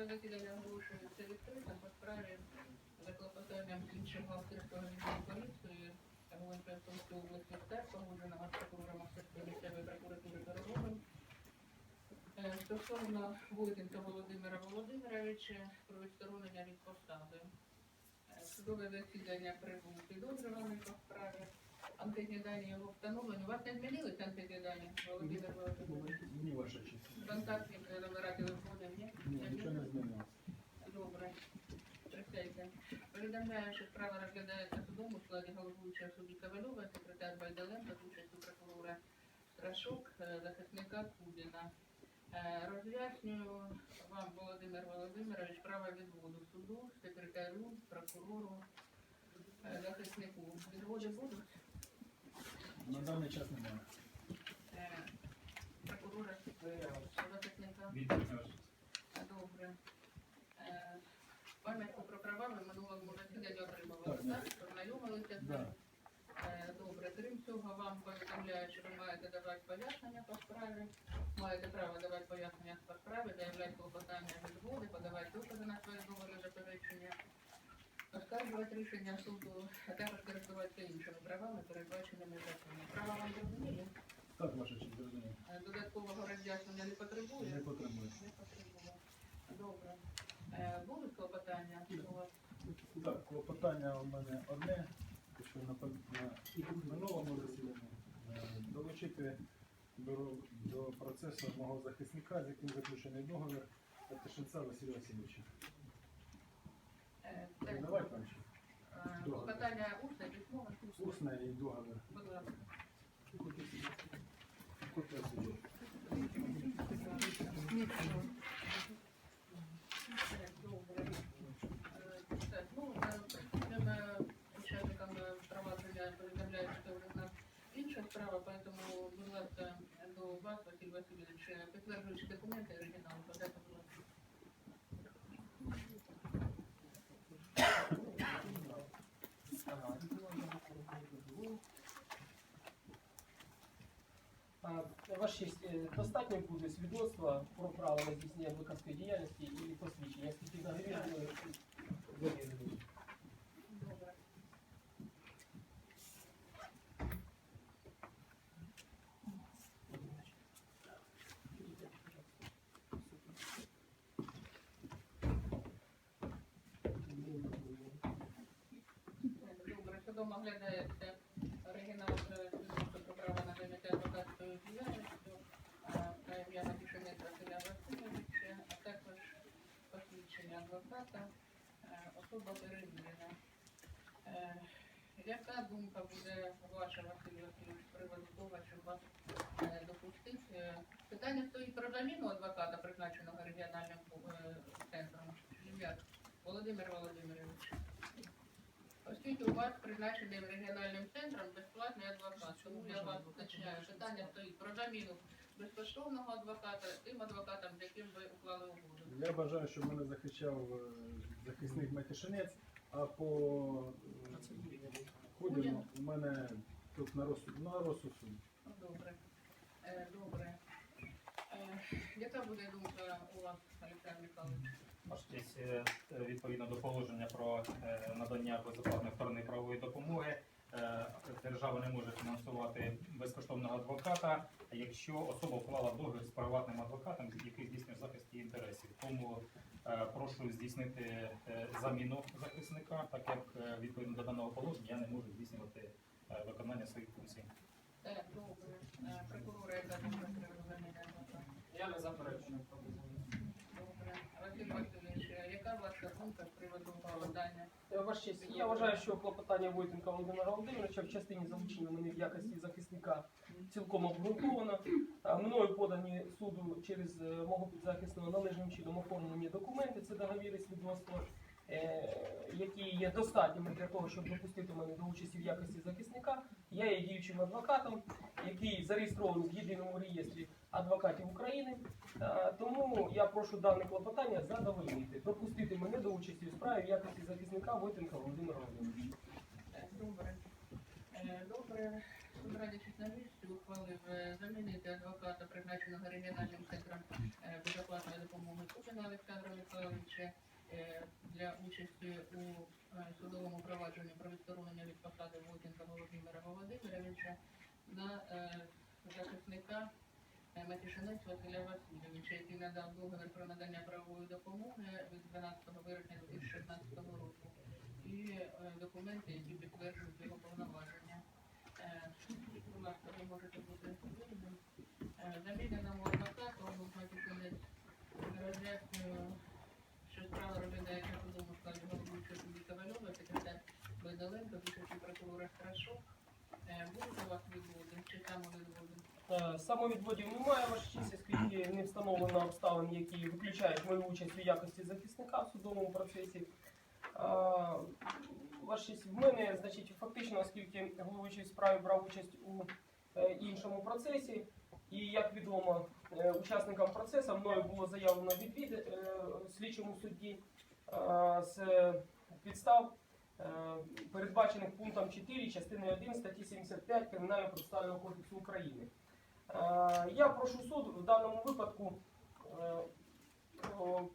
Судове засідання оголошується відкритим по справі за клопотанням іншого авторського відділу поліції Волинської області СТЕП, погодженого прокурором Московської місцевої прокуратури Дороговим. Е, Стосовно Войтенка Володимира Володимировича про відсторонення від посади. Е, Судове засідання прибув підозрюваний по справі. Дані його встановлені. У вас не змінилися анкетні дані, Володимир Володимирович? Ні, ваша честь. Контактні номера телефонів є? Ні, нічого не змінилося. Добре. Присядьте. Повідомляю, що справа розглядається судом у складі головуючого судді Ковальова, секретар Байдаленко, участю прокурора Страшук, е, захисника Кудіна. Е, Роз'яснюю вам, Володимир Володимирович, право відводу суду, секретарю, прокурору, е, захиснику. Відводи будуть? На даний час немає. Е, Прокурора, захисника. Добре. Е, Пам'ятку про права ви минулому засіданні отримали, Так? Познайомилися з ним? Е, Добре. Крім цього, вам повідомляють, що ви маєте давати пояснення по справі, маєте право давати пояснення по справі, заявляти клопотання відводи, подавати докази на своє договори заперечення, оскаржувати рішення суду, а також користуватися іншими правами, передбаченими законом. Права вам зрозуміли? Так, ваша честь, зрозуміло. Додаткового роз'яснення не потребує? Не потребує. Не потрібно. Добре. Е, Будуть клопотання у вас? Так, клопотання у мене одне, що на, пом- на минулому засіданні е, долучити до, до процесу мого захисника, з яким заключений договір Тишинця Василя Васильовича. Е, це, Давайте вам ще. е, Клопотання усне, письмове? Усне і договір. Будь ласка. Копія суду. Так, Добре. Е, Так, ну, е, цим е, учасникам е, провадження повідомляють, що в нас інша справа, поэтому, будь ласка, до вас, Василь Васильович, е, підтверджуючи документи, оригінал, подайте, будь ласка. А, Ваш честь, е, достатньо буде свідоцтва про право на здійснення адвокатської діяльності і посвідчення, скільки договір були завірені. Добре. Добре, судом оглядається оригінал е, свідоцтва про право на заняття адвокатською діяльністю, е, на ім'я Матюшинець Василя Васильовича, а також посвідчення адвоката, е, особа перевірена. Е, Яка думка буде ваша, Василь Васильович, з приводу того, щоб вас е, Питання стоїть про заміну адвоката, призначеного регіональним е, центром. Володимир Володимирович. Оскільки у вас призначений регіональним центром безплатний адвокат, тому я вас уточняю, питання стоїть про заміну безкоштовного адвоката тим адвокатом, з яким ви уклали угоду. Я бажаю, щоб мене захищав е, захисник Матішинець, а по Ходіну у мене тут на розсуд, на розсуд. Ну, Добре. Е, добре. Е, яка буде думка у вас, Олександр Михайлович? Ваш е, відповідно до положення про надання безоплатної вторинної правової допомоги, держава не може фінансувати безкоштовного адвоката, якщо особа уклала договір з приватним адвокатом, який здійснює захист її інтересів. Тому прошу здійснити заміну захисника, так як відповідно до даного положення я не можу здійснювати виконання своїх функцій. Добре. Е, адвоката? Я не заперечую пропозицію. Добре. Василь Васильович, е, яка ваша думка з приводу? Е, Ваш честь, я вважаю, що клопотання Войтенка Володимира Володимировича в частині залучення мене в якості захисника цілком обґрунтовано. Мною подані суду через е, мого підзахисного належним чином оформлені документи, це договіри свідоцтво, е, які є достатніми для того, щоб допустити мене до участі в якості захисника. Я є діючим адвокатом, який зареєстрований в єдиному реєстрі адвокатів України. Е, Тому я прошу дане клопотання задовольнити, допустити мене до участі у справі в якості захисника Войтенка Володимира Володимировича. Добре. Е, Добре. Радячись на місці, ухвалив е, замінити адвоката, призначеного регіональним центром е, безоплатної допомоги Путіна Олександра Михайловича е, для участі у е, судовому провадженні про відсторонення від посади Войтенка Володимира Володимировича на е, захисника е, Матішинець Василя Васильовича, який надав договір про надання правової допомоги від 12 вересня 2016 року і е, документи, які підтверджують його повноваження. Е. Е, Заміненому адвокату Матішинець роз'яснюю, що справа розглядається судовому складі головуючого Ковальова, секретар Бедаленко, більшості прокурора Страшок. Е, вас відводи чи самовідводи? Е, Самовідводів немає, ваша честь, оскільки не встановлено обставин, які виключають мою участь у якості захисника в судовому процесі. Е, Ваша честь, в мене, значить, фактично, оскільки головуючий справі брав участь у іншому процесі, і як відомо, учасникам процесу мною було заявлено відвід слідчому судді з підстав, е, передбачених пунктом 4 частини 1 статті 75 Кримінального процесуального кодексу України. Е, Я прошу суд в даному випадку е,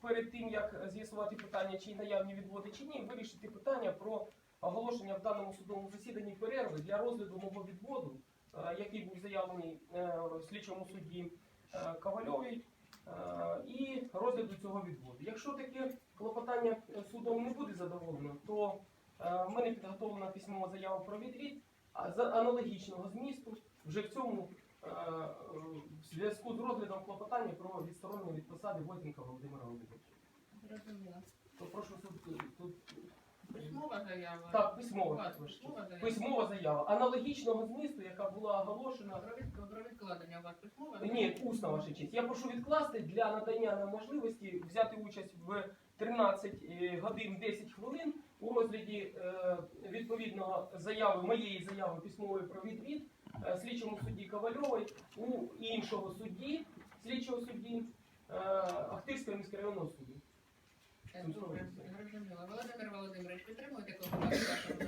перед тим, як з'ясувати питання, чи наявні відводи чи ні, вирішити питання про оголошення в даному судовому засіданні перерви для розгляду мого відводу, який був заявлений слідчому судді Ковальовій, і розгляду цього відводу. Якщо таке клопотання судом не буде задоволено, то е, в мене підготовлена письмова заява про відвід а за аналогічного змісту вже в цьому е, е, в зв'язку з розглядом клопотання про відсторонення від посади Войтенка Володимира Володимировича. Зрозуміло. То прошу суд е, тут Письмова заява. так, письмова. також. письмова заява? Письмова заява аналогічного змісту, яка була оголошена. Про від- Про відкладення у вас письмова? Ні, усна ваша честь. Я прошу відкласти для надання нам можливості взяти участь в 13 е, годин 10 хвилин у розгляді е, відповідного заяви, моєї заяви письмової про відвід е, слідчому судді Ковальової у іншого судді, слідчого судді е, Ахтирського міськрайонного суду. Е, Добре, зрозуміло. Володимир Володимирович, підтримуєте клопотання вашого?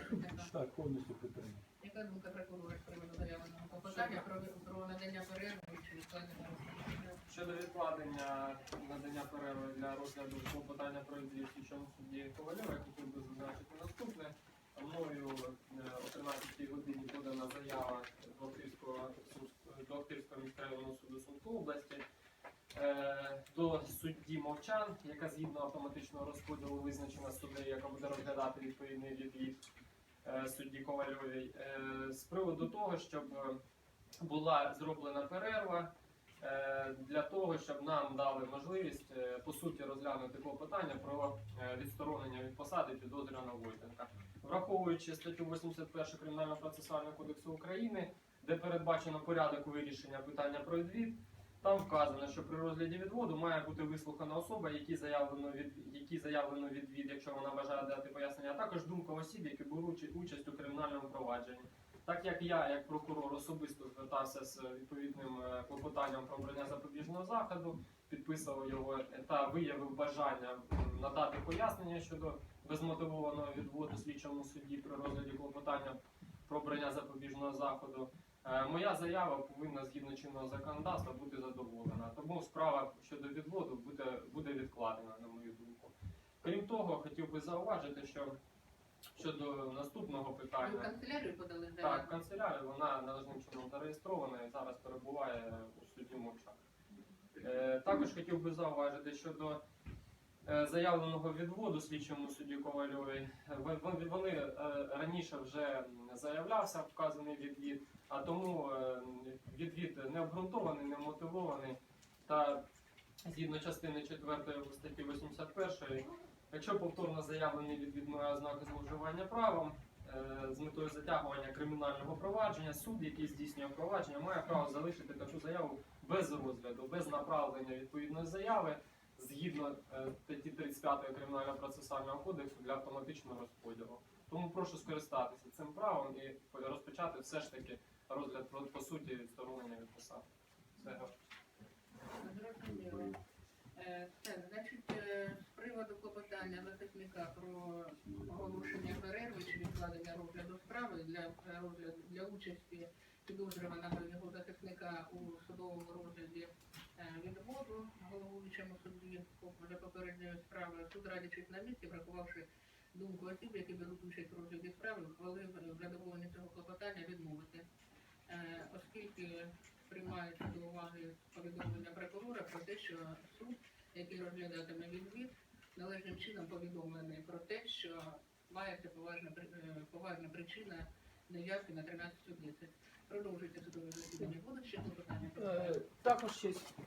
Так, повністю підтримую. Яка думка прокурора з приводу заявленого клопотання про, про надання перерви чи відкладення розгляду? Щодо відкладення надання перерви для розгляду клопотання про відвід слідчому судді Ковальова, я хотів би зазначити наступне. Мною е, о 13 годині подана заява до Охтирського, Сум- міськрайонного суду Сумської області до судді Мовчан, яка згідно автоматичного розподілу визначена суддею, яка буде розглядати відповідний відвід е, судді Ковальовій, е, з приводу того, щоб е, була зроблена перерва е, для того, щоб нам дали можливість е, по суті розглянути клопотання про е, відсторонення від посади підозрюваного Войтенка, враховуючи статтю 81 Кримінального процесуального кодексу України, де передбачено порядок вирішення питання про відвід. Там вказано, що при розгляді відводу має бути вислухана особа, якій заявлено від якій заявлено відвід, якщо вона бажає дати пояснення, а також думка осіб, які беруть участь у кримінальному провадженні. Так як я, як прокурор, особисто звертався з відповідним е, клопотанням про обрання запобіжного заходу, підписував його та виявив бажання надати пояснення щодо безмотивованого відводу слідчому судді при розгляді клопотання про обрання запобіжного заходу. Е, Моя заява повинна згідно чинного законодавства бути задоволена. Тому справа щодо відводу буде, буде відкладена, на мою думку. Крім того, хотів би зауважити, що щодо наступного питання. канцелярію подали заяву? Так, в канцелярії вона належним чином зареєстрована і зараз перебуває у суді Мовчак. Е, також хотів би зауважити щодо заявленого відводу слідчому судді Ковальовій. В- Вони, е, раніше вже заявлявся вказаний відвід, а тому е, відвід не обґрунтований, не мотивований. Та згідно частини 4 статті 81, якщо повторно заявлений відвід має ознаки зловживання правом, е, з метою затягування кримінального провадження, суд, який здійснює провадження, має право залишити таку заяву без розгляду, без направлення відповідної заяви згідно е, статті 35 Кримінального процесуального кодексу для автоматичного розподілу. Тому прошу скористатися цим правом і розпочати все ж таки розгляд по, по суті відсторонення від посади. Все. Е, Так, значить, е, з приводу клопотання захисника про оголошення перерви чи відкладення розгляду справи для розгляду для участі підозрюваного його захисника у судовому розгляді відводу головуючому судді вже попередньої справи. Суд радячись на місці, врахувавши думку осіб, які беруть участь у розгляді справи, ухвалив е, в задоволенні цього клопотання відмовити, Е, оскільки приймається до уваги повідомлення прокурора про те, що суд, який розглядатиме відвід, належним чином повідомлений про те, що мається поважна, е, поважна причина неявки на 13.10. Продовжуйте судове засідання. Будуть ще клопотання? Е, Також щось. Е,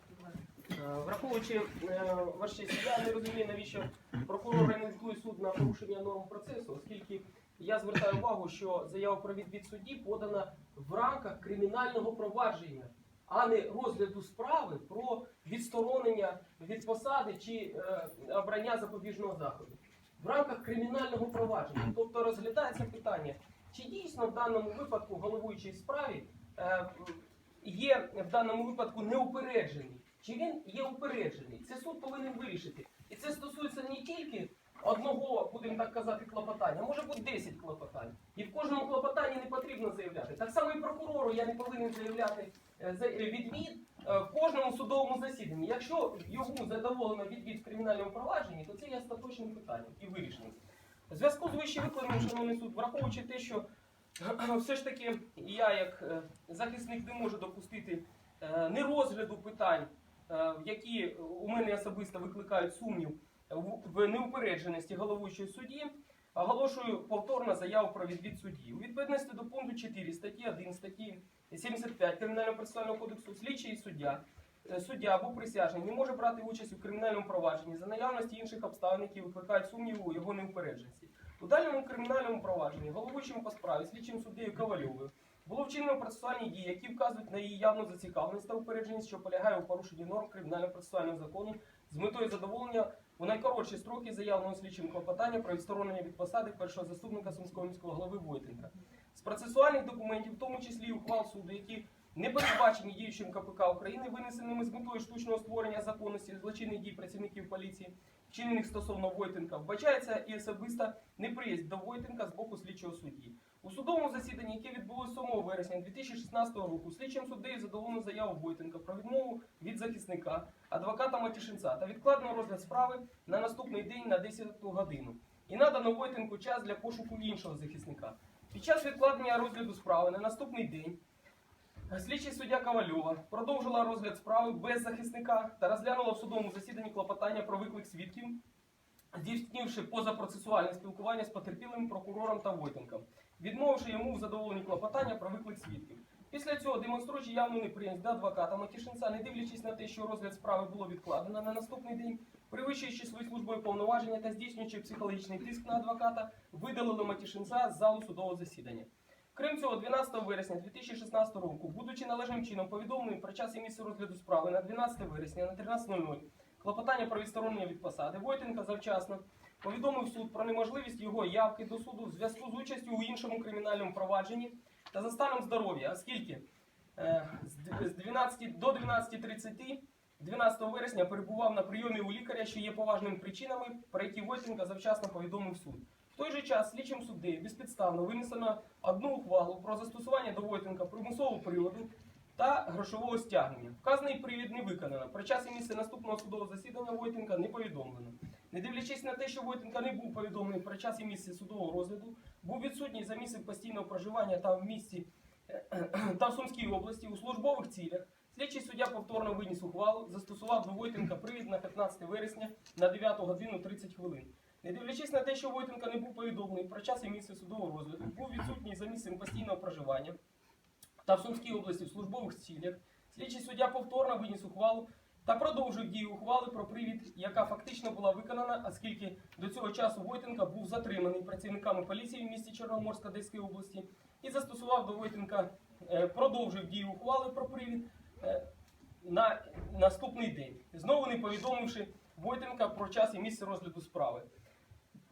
Враховуючи е, ваш честь, я не розумію, навіщо прокурор реалізує суд на порушення норм процесу, оскільки я звертаю увагу, що заява про відвід судді подана в рамках кримінального провадження, а не розгляду справи про відсторонення від посади чи е, обрання запобіжного заходу. В рамках кримінального провадження, тобто розглядається питання, чи дійсно в даному випадку головуючий справі е, є в даному випадку неупереджений. Чи він є упереджений? Це суд повинен вирішити. І це стосується не тільки одного, будемо так казати, клопотання, може бути 10 клопотань. І в кожному клопотанні не потрібно заявляти. Так само і прокурору я не повинен заявляти е, е, відвід е, в кожному судовому засіданні. Якщо йому задоволено відвід в кримінальному провадженні, то це є остаточним питанням і вирішеним. У зв'язку з вище викладеним, шановний суд, враховуючи те, що все ж таки я, як захисник, не можу допустити е, нерозгляду питань, які у мене особисто викликають сумнів в- в неупередженості головуючої судді, оголошую повторно заяву про відвід судді. У відповідності до пункту 4 статті 1 статті 75 Кримінального процесуального кодексу слідчий суддя, е, суддя або присяжний не може брати участь у кримінальному провадженні за наявності інших обставин, які викликають сумнів у його неупередженості. У дальньому кримінальному провадженні головуючим по справі слідчим суддею Ковальовою було вчинено процесуальні дії, які вказують на її явну зацікавленість та упередженість, що полягає у порушенні норм кримінального процесуального закону з метою задоволення у найкоротші строки заявленого слідчим клопотання про відсторонення від посади першого заступника Сумського міського голови Войтенка. З процесуальних документів, в тому числі і ухвал суду, які не передбачені діючим КПК України, винесеними з метою штучного створення законності злочинних дій працівників поліції, вчинених стосовно Войтенка, вбачається і особиста неприязнь до Войтенка з боку слідчого судді. У судовому засіданні, яке відбулося 7 вересня 2016 року, слідчим суддею задоволено заяву Войтенка про відмову від захисника, адвоката Матішинця та відкладено розгляд справи на наступний день на 10 годину. І надано Войтенку час для пошуку іншого захисника. Під час відкладення розгляду справи на наступний день слідчий суддя Ковальова продовжила розгляд справи без захисника та розглянула в судовому засіданні клопотання про виклик свідків, здійснивши позапроцесуальне спілкування з потерпілим прокурором та Войтенком, відмовивши йому в задоволенні клопотання про виклик свідків. Після цього, демонструючи явну неприязнь до адвоката Матішинця, не дивлячись на те, що розгляд справи було відкладено на наступний день, перевищуючи свої службові повноваження та здійснюючи психологічний тиск на адвоката, видалили Матішинця з залу судового засідання. Крім цього, 12 вересня 2016 року, будучи належним чином повідомленим про час і місце розгляду справи на 12 вересня на 13.00, клопотання про відсторонення від посади, Войтенка завчасно повідомив суд про неможливість його явки до суду в зв'язку з участю у іншому кримінальному провадженні та за станом здоров'я, оскільки е, з 12 до 12.30 12 вересня перебував на прийомі у лікаря, що є поважними причинами, про які Войтенка завчасно повідомив суд. В той же час слідчим суддею безпідставно винесено одну ухвалу про застосування до Войтенка примусового приводу та грошового стягнення. Вказаний привід не виконано. Про час і місце наступного судового засідання Войтенка не повідомлено. Не дивлячись на те, що Войтенка не був повідомлений про час і місце судового розгляду, був відсутній за місцем постійного проживання та в місті та в Сумській області у службових цілях. Слідчий суддя повторно виніс ухвалу, застосував до Войтенка привід на 15 вересня на 9 годину 30 хвилин. Не дивлячись на те, що Войтенка не був повідомлений про час і місце судового розгляду, був відсутній за місцем постійного проживання та в Сумській області в службових цілях, слідчий суддя повторно виніс ухвалу та продовжив дію ухвали про привід, яка фактично була виконана, оскільки до цього часу Войтенка був затриманий працівниками поліції в місті Чорноморськ Одеської області і застосував до Войтенка, е, продовжив дію ухвали про привід е, на наступний день, знову не повідомивши Войтенка про час і місце розгляду справи.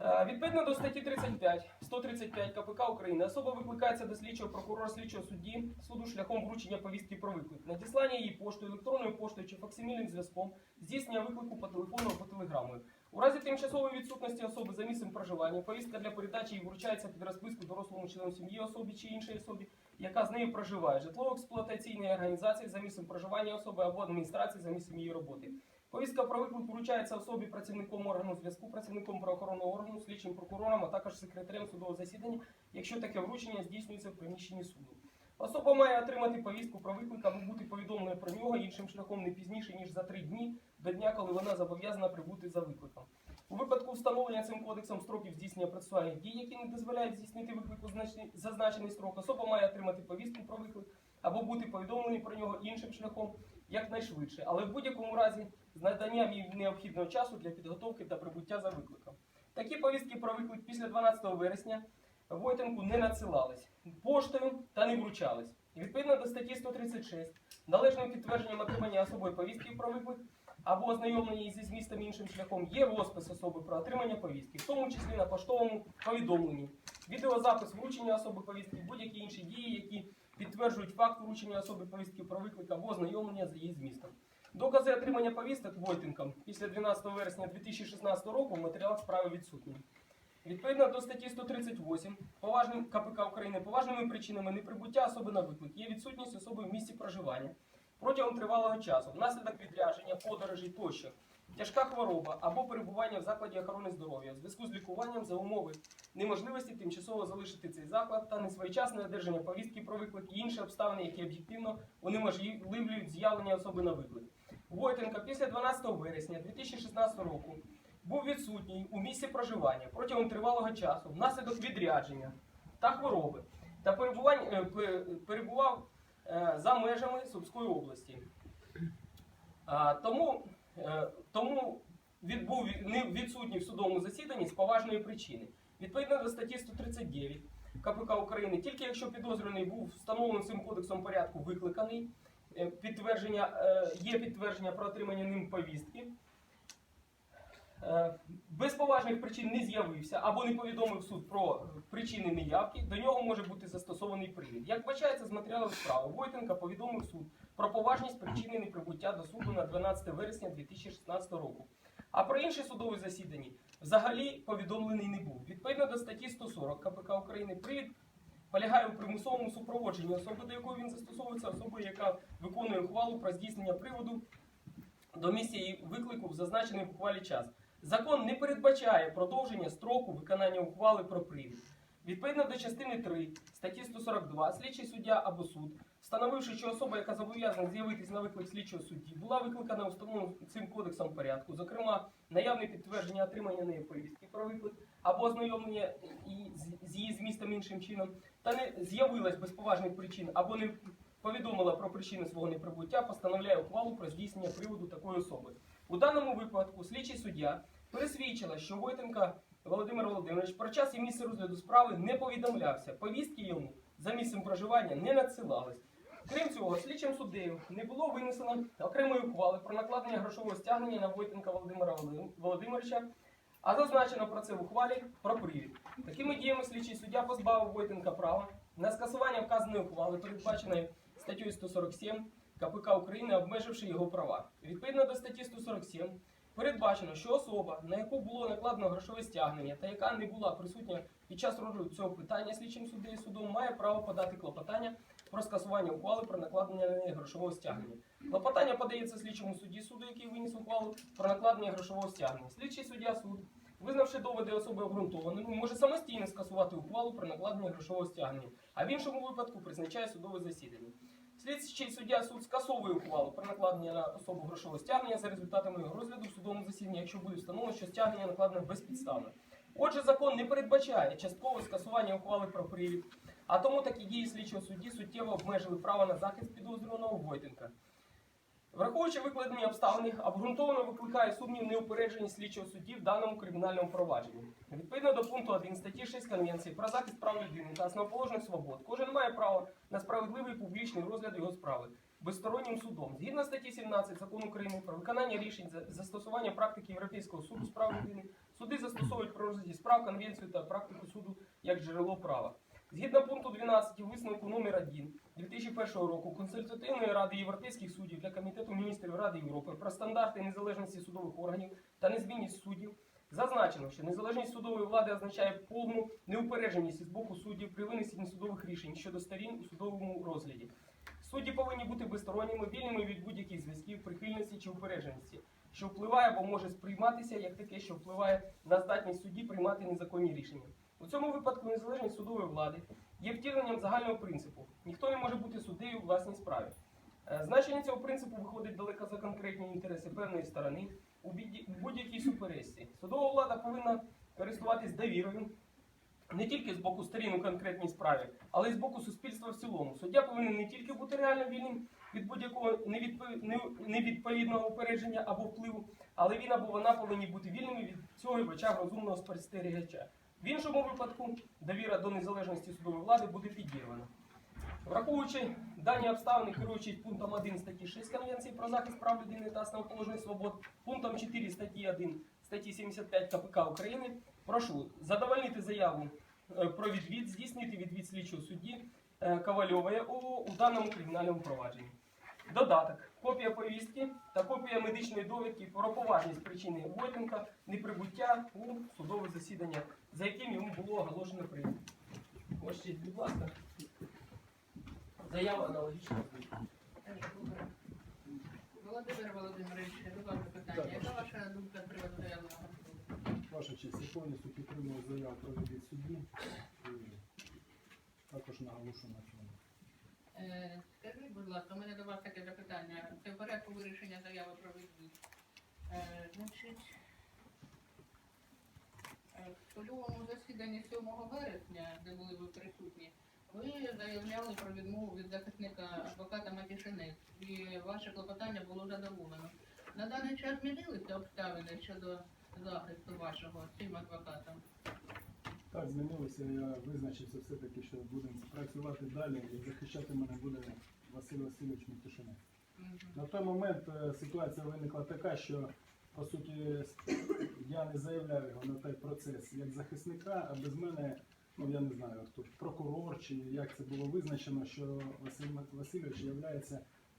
Е, Відповідно до статті 35, 135 КПК України, особа викликається до слідчого прокурора слідчого судді суду шляхом вручення повістки про виклик, надіслання її поштою, електронною поштою чи факсимільним зв'язком, здійснення виклику по телефону або телеграмою. У разі тимчасової відсутності особи за місцем проживання, повістка для передачі їй вручається під розписку дорослому члену сім'ї особі чи іншій особі, яка з нею проживає, житлово-експлуатаційної організації за місцем проживання особи або адміністрації за місцем її роботи. Повістка про виклик вручається особі працівником органу зв'язку, працівником правоохоронного органу, слідчим прокурором, а також секретарем судового засідання, якщо таке вручення здійснюється в приміщенні суду. Особа має отримати повістку про виклик або бути повідомленою про нього іншим шляхом не пізніше ніж за три дні до дня, коли вона зобов'язана прибути за викликом. У випадку встановлення цим кодексом строків здійснення процесуальних дій, які не дозволяють здійснити виклик у зазначений строк, особа має отримати повістку про виклик або бути повідомлений про нього іншим шляхом якнайшвидше, але в будь-якому разі з наданням необхідного часу для підготовки та прибуття за викликом. Такі повістки про виклик після 12 вересня Войтенку не надсилались поштою та не вручались. Відповідно до статті 136, належним підтвердженням отримання особою повістки про виклик або ознайомлення зі змістом іншим шляхом є розпис особи про отримання повістки, в тому числі на поштовому повідомленні, відеозапис вручення особи повістки, будь-які інші дії, які підтверджують факт вручення особи повістки про виклик або ознайомлення з її змістом. Докази отримання повісток Войтенком після 12 вересня 2016 року в матеріалах справи відсутні. Відповідно до статті 138 поважним КПК України поважними причинами неприбуття особи на виклик є відсутність особи в місці проживання протягом тривалого часу, внаслідок відрядження, подорожей тощо, тяжка хвороба або перебування в закладі охорони здоров'я в зв'язку з лікуванням за умови неможливості тимчасово залишити цей заклад та несвоєчасне одержання повістки про виклик і інші обставини, які об'єктивно унеможливлюють з'явлення особи на виклик. Войтенко після 12 вересня 2016 року був відсутній у місці проживання протягом тривалого часу внаслідок відрядження та хвороби та е, пе- перебував е, за межами Сумської області. Тому е, тому він був відсутній в судовому засіданні з поважної причини. Відповідно до статті 139 КПК України, тільки якщо підозрюваний був встановлений цим кодексом порядку викликаний, підтвердження, е, є підтвердження про отримання ним повістки, е, без поважних причин не з'явився або не повідомив суд про причини неявки, до нього може бути застосований привід. Як вбачається з матеріалів справи, Войтенка повідомив суд про поважність причини неприбуття до суду на 12 вересня 2016 року. А про інші судові засідання взагалі повідомлений не був. Відповідно до статті 140 КПК України, привід полягає у примусовому супроводженні особи, до якої він застосовується, особи, яка виконує ухвалу про здійснення приводу до місця її виклику в зазначений в ухвалі час. Закон не передбачає продовження строку виконання ухвали про привід. Відповідно до частини 3 статті 142, слідчий суддя або суд, встановивши, що особа, яка зобов'язана з'явитись на виклик слідчого судді, була викликана у цим кодексом порядку, зокрема, наявне підтвердження отримання неї повістки про виклик або ознайомлення з- її змістом іншим чином, та не з'явилась без поважних причин або не повідомила про причини свого неприбуття, постановляє ухвалу про здійснення приводу такої особи. У даному випадку слідчий суддя пересвідчила, що Войтенка Володимир Володимирович про час і місце розгляду справи не повідомлявся. Повістки йому за місцем проживання не надсилались. Крім цього, слідчим суддею не було винесено окремої ухвали про накладення грошового стягнення на Войтенка Володимира Володим- Володимировича, а зазначено про це в ухвалі про привід. Такими діями слідчий суддя позбавив Войтенка права на скасування вказаної ухвали, передбаченої статтею 147 КПК України, обмеживши його права. Відповідно до статті 147 передбачено, що особа, на яку було накладено грошове стягнення та яка не була присутня під час розгляду цього питання слідчим суддею судом, має право подати клопотання про скасування ухвали про накладення на неї грошового стягнення. Клопотання подається слідчому судді суду, який виніс ухвалу про накладення грошового стягнення. Слідчий суддя суд, визнавши доводи особи обґрунтованими, може самостійно скасувати ухвалу про накладення грошового стягнення, а в іншому випадку призначає судове засідання. Слідчий суддя суд скасовує ухвалу про накладення на особу грошового стягнення за результатами його розгляду в судовому засіданні, якщо буде встановлено, що стягнення накладено безпідставно. Отже, закон не передбачає часткове скасування ухвали про привід, а тому такі дії слідчого судді суттєво обмежили право на захист підозрюваного Войтенка. Враховуючи викладені обставини, обґрунтовано викликає сумнів неупередженість слідчого судді в даному кримінальному провадженні. Відповідно до пункту 1 статті 6 Конвенції про захист прав людини та основоположних свобод, кожен має право на справедливий публічний розгляд його справи безстороннім судом. Згідно статті 17 закону України про виконання рішень за застосування практики Європейського суду з прав людини, суди застосовують при розгляді справ конвенцію та практику суду як джерело права. Згідно пункту 12 висновку номер 1 2001 року Консультативної ради європейських суддів для Комітету міністрів Ради Європи про стандарти незалежності судових органів та незмінність суддів, Зазначено, що незалежність судової влади означає повну неупередженість з боку суддів при винесенні судових рішень щодо сторін у судовому розгляді. Судді повинні бути безсторонніми, вільними від будь-яких зв'язків, прихильності чи упередженості, що впливає або може сприйматися як таке, що впливає на здатність судді приймати незаконні рішення. У цьому випадку незалежність судової влади є втіленням загального принципу. Ніхто не може бути суддею у власній справі. Е, Значення цього принципу виходить далеко за конкретні інтереси певної сторони у будь-якій суперечці. Судова влада повинна користуватись довірою не тільки з боку сторін у конкретній справі, але й з боку суспільства в цілому. Суддя повинен не тільки бути реально вільним від будь-якого невідповідного упередження або впливу, але він або вона повинні бути вільними від цього в очах розумного спостерігача. В іншому випадку довіра до незалежності судової влади буде підірвана. Враховуючи дані обставини, керуючись пунктом 1 статті 6 Конвенції про захист прав людини та основоположних свобод, пунктом 4 статті 1 статті 75 КПК України, прошу задовольнити заяву е, про відвід, здійснити відвід слідчого судді е, Ковальової ООО у даному кримінальному провадженні. Додаток. Копія повістки та копія медичної довідки про поважність причини Войтенка неприбуття у судове засідання, за яким йому було оголошено прийом. Ось будь ласка. Заява аналогічна. Володимир Володимирович, до вас питання. Яка ваша думка з приводу заявленого? Ваша честь, я повністю підтримую заяву про відвід судді. Також наголошую на цьому. Е, Скажіть, будь ласка, у мене до вас таке запитання. Це в порядку вирішення заяви про відвід. Е, Значить, е, в судовому засіданні 7 вересня, де були ви присутні, ви заявляли про відмову від захисника адвоката Матішинець, і ваше клопотання було задоволено. На даний час змінилися обставини щодо захисту вашого цим адвокатом? Так, змінилося. Я визначився все-таки, що будемо працювати далі і захищати мене буде Василь Васильович Мітишинець. На той момент е, ситуація виникла така, що по суті я не заявляв його на той процес як захисника, а без мене, ну я не знаю хто прокурор чи як це було визначено, що Василь Васильович є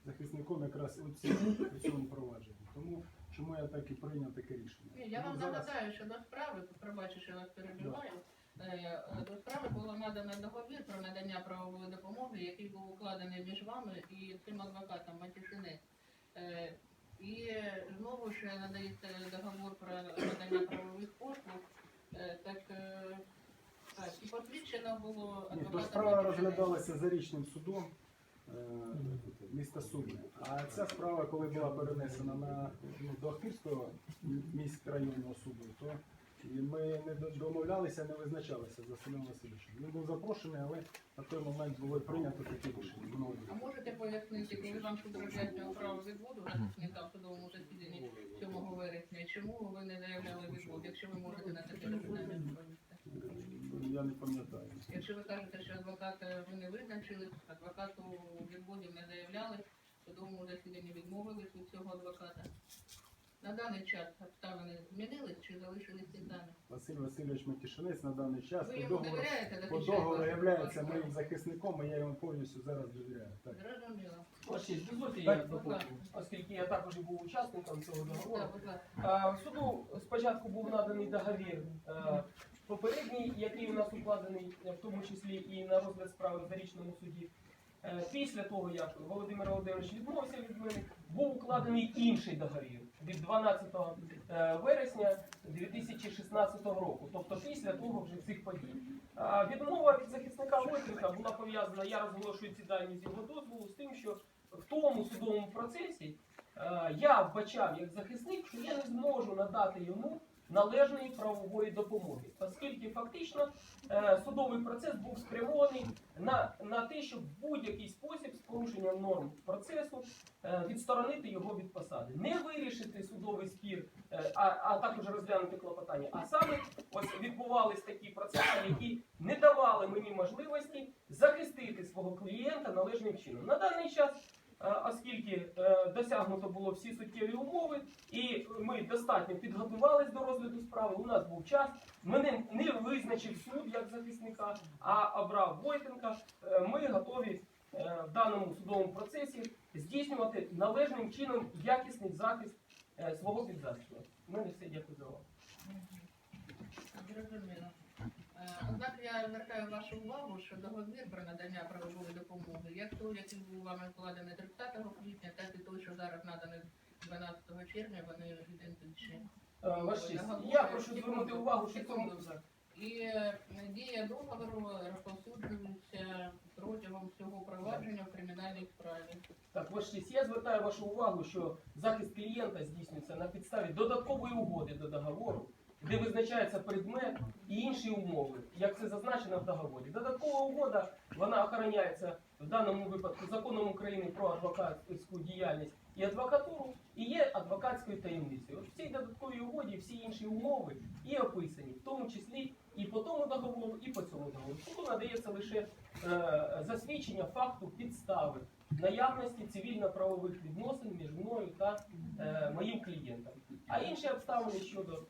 захисником якраз у цьому, у цьому провадженні. Тому чому я так і прийняв таке рішення. Я вам нагадаю, що до справи, пробачу, що я вас перебиваю, до справи було надано договір про надання правової допомоги, який був укладений між вами і цим адвокатом Матішинець. Е, І знову ж надається договор про надання правових послуг. Е, Так, е, так, і посвідчено було то справа розглядалася за річним судом е, міста Суми. А ця справа, коли була перенесена на ну, до Ахтирського міськрайонного суду, то і ми не домовлялися, не визначалися з Василем Васильовичем. Він був запрошений, але на той момент було прийнято таке рішення. мною. А можете пояснити, коли вам роз'яснював право відводу захисника в судовому засіданні 7 вересня, чому ви не заявляли відвод, якщо ви можете на таке? Е, Я не пам'ятаю. Якщо ви кажете, що адвоката ви не визначили, адвокату відводів не заявляли, в судовому засіданні відмовились від цього адвоката. На даний час обставини змінились чи залишились ті самі? Василь Васильович Матішинець на даний час Ви по йому договору, довіряєте, по договору вашу моїм захисником, і я йому повністю зараз довіряю. Так. Зрозуміло. Ось дозвольте я Так, будь доповню, ласка. оскільки я також і був учасником цього договору. Так, будь ласка. Суду спочатку був наданий договір е, попередній, який у нас укладений, е, в тому числі і на розгляд справи в зарічному суді. Е, Після того, як Володимир Володимирович відмовився від мене, був укладений інший договір від 12 е, вересня 2016 року, тобто після того вже цих подій. Відмова від захисника Войтенка була пов'язана, я розголошую ці дані з його дозволу, з тим, що в тому судовому процесі Е, я вбачав як захисник, що я не зможу надати йому належної правової допомоги, оскільки фактично е, судовий процес був спрямований на, на те, щоб в будь-який спосіб з порушенням норм процесу е, відсторонити його від посади, не вирішити судовий спір, е, а, а також розглянути клопотання. А саме ось відбувались такі процеси, які не давали мені можливості захистити свого клієнта належним чином. На даний час оскільки е, досягнуто було всі суттєві умови, і ми достатньо підготувалися до розгляду справи. У нас був час. Мене не визначив суд як захисника, а обрав Войтенка. Е, Ми готові е, в даному судовому процесі здійснювати належним чином якісний захист е, свого підзахисного. У мене все дякую за увагу. Е, Однак я звертаю вашу увагу, що договір про надання правової допомоги, як той, який був вами вкладений 30 квітня, так і той, що зараз наданий 12 червня, вони ідентичні. Е, Ваша честь, я прошу звернути увагу, що цьому І е, дія договору розповсюджується протягом всього провадження в кримінальній справі. Так, Ваша честь, я звертаю вашу увагу, що захист клієнта здійснюється на підставі додаткової угоди до договору, де визначається предмет і інші умови, як це зазначено в договорі. Додаткова угода вона охороняється в даному випадку законом України про адвокатську діяльність і адвокатуру, і є адвокатською таємницею. От в цій додатковій угоді всі інші умови і описані, в тому числі і по тому договору, і по цьому договору. Тут надається лише е, засвідчення факту підстави наявності цивільно-правових відносин між мною та е, моїм клієнтом. А інші обставини щодо